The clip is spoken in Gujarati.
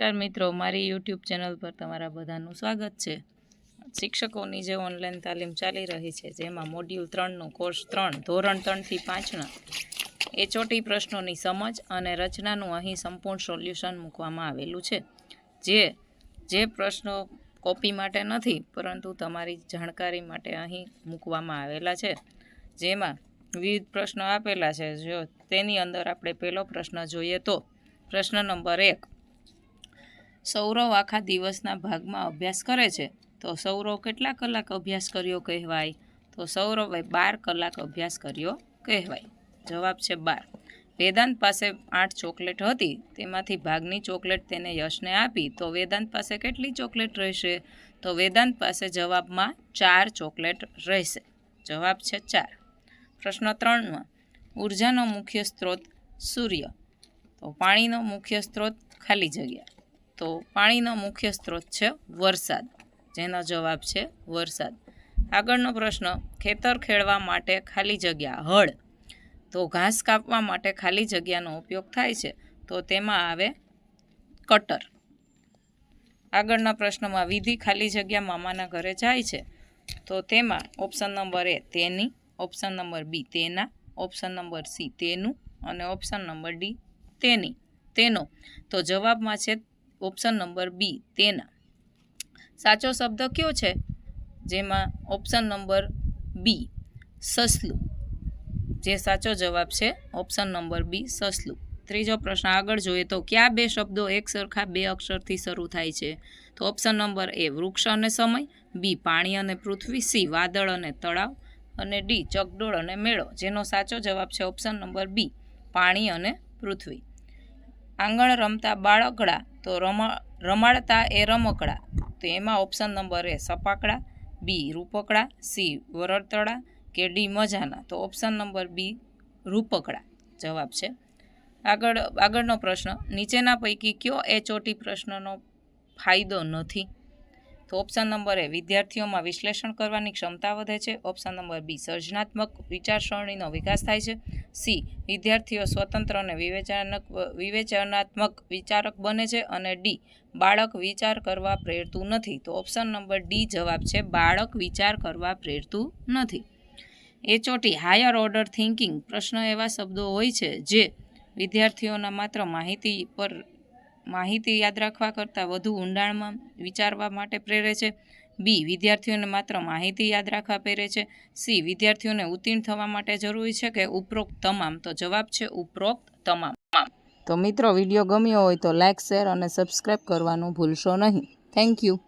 નમસ્કાર મિત્રો, મારી યુટ્યુબ ચેનલ પર તમારા બધાનું સ્વાગત છે. શિક્ષકોની જે ઓનલાઈન તાલીમ ચાલી રહી છે, જેમાં મોડ્યુલ ત્રણનું કોર્સ ત્રણ, ધોરણ ત્રણથી પાંચના એચઓટી પ્રશ્નોની સમજ અને રચનાનું અહીં સંપૂર્ણ સોલ્યુશન મૂકવામાં આવેલું છે. જે જે પ્રશ્નો કોપી માટે નથી, પરંતુ તમારી જાણકારી માટે અહીં મૂકવામાં આવેલા છે. જેમાં વિવિધ પ્રશ્નો આપેલા છે. જો તેની અંદર આપણે પહેલો પ્રશ્ન જોઈએ તો, પ્રશ્ન નંબર એક સૌરવ આખા દિવસના ભાગમાં અભ્યાસ કરે છે. તો સૌરવ કેટલા કલાક અભ્યાસ કર્યો કહેવાય? તો સૌરવે બાર કલાક અભ્યાસ કર્યો કહેવાય. જવાબ છે બાર. વેદાંત પાસે આઠ ચોકલેટ હતી. તેમાંથી ભાગની ચોકલેટ તેને યશને આપી. તો વેદાંત પાસે કેટલી ચોકલેટ રહેશે? તો વેદાંત પાસે જવાબમાં ચાર ચોકલેટ રહેશે. જવાબ છે ચાર. પ્રશ્ન ત્રણમાં, ઉર્જાનો મુખ્ય સ્ત્રોત સૂર્ય. તો પાણીનો મુખ્ય સ્ત્રોત ખાલી જગ્યા. તો પાણીનો મુખ્ય સ્ત્રોત છે વરસાદ. જેનો જવાબ છે વરસાદ. આગળનો પ્રશ્ન, ખેતર ખેડવા માટે ખાલી જગ્યા હળ? તો ઘાસ કાપવા માટે ખાલી જગ્યાનો ઉપયોગ થાય છે, તો તેમાં આવે કટર. આગળના પ્રશ્નમાં, વિધિ ખાલી જગ્યા મામાના ઘરે જાય છે? તો તેમાં ઓપ્શન નંબર એ તેની, ઓપ્શન નંબર બી તેના, ઓપ્શન નંબર સી તેનું અને ઓપ્શન નંબર ડી તેની. તેનો. તો જવાબમાં છે ઓપ્શન નંબર બી, તેના. સાચો શબ્દ કયો છે? જેમાં ઓપ્શન નંબર બી, સસલું. જે સાચો જવાબ છે, ઓપ્શન નંબર બી, સસલું. ત્રીજો પ્રશ્ન આગળ જોઈએ તો કયા બે શબ્દો એક સરખા બે અક્ષરથી શરૂ થાય છે? તો ઓપ્શન નંબર એ, વૃક્ષ અને સમય. બી, પાણી અને પૃથ્વી. સી, વાદળ અને તળાવ. અને ડી, ચકડોળ અને મેળો. જેનો સાચો જવાબ છે ઓપ્શન નંબર બી, પાણી અને પૃથ્વી. આંગણ રમતા બાળકડા તો રમા, રમાડતા એ રમકડા. તો એમાં ઓપ્શન નંબર એ સપાકડા બી રૂપકડા સી વરડતળા કે ડી મજાના. તો ઓપ્શન નંબર બી રૂપકડા. જવાબ છે. આગળ, આગળનો પ્રશ્ન. નીચેના પૈકી કયો એચઓટી પ્રશ્નનો ફાયદો નથી? તો ઓપ્શન નંબર એ, વિદ્યાર્થીઓમાં વિશ્લેષણ કરવાની ક્ષમતા વધે છે. ઓપ્શન નંબર બી, સર્જનાત્મક વિચારસરણીનો વિકાસ થાય છે. સી, વિદ્યાર્થીઓ સ્વતંત્ર અને વિવેચનક વિવેચનાત્મક વિચારક બને છે અને ડી, બાળક વિચાર કરવા પ્રેરતું નથી. તો ઓપ્શન નંબર ડી જવાબ છે, બાળક વિચાર કરવા પ્રેરતું નથી. એચઓટી હાયર ઓર્ડર થિંકિંગ પ્રશ્ન એવા શબ્દો હોય છે જે વિદ્યાર્થીઓના માત્ર માહિતી પર માહિતી યાદ રાખવા કરતાં વધુ ઊંડાણમાં વિચારવા માટે પ્રેરે છે. બી, વિદ્યાર્થીઓને માત્ર માહિતી યાદ રાખવા પ્રેરે છે. સી, વિદ્યાર્થીઓને ઉત્તીર્ણ થવા માટે જરૂરી છે કે ઉપરોક્ત તમામ. તો જવાબ છે ઉપરોક્ત તમામ. તો મિત્રો, વીડિયો ગમ્યો હોય તો લાઇક શેર અને સબસ્ક્રાઈબ કરવાનું ભૂલશો નહીં. Thank you.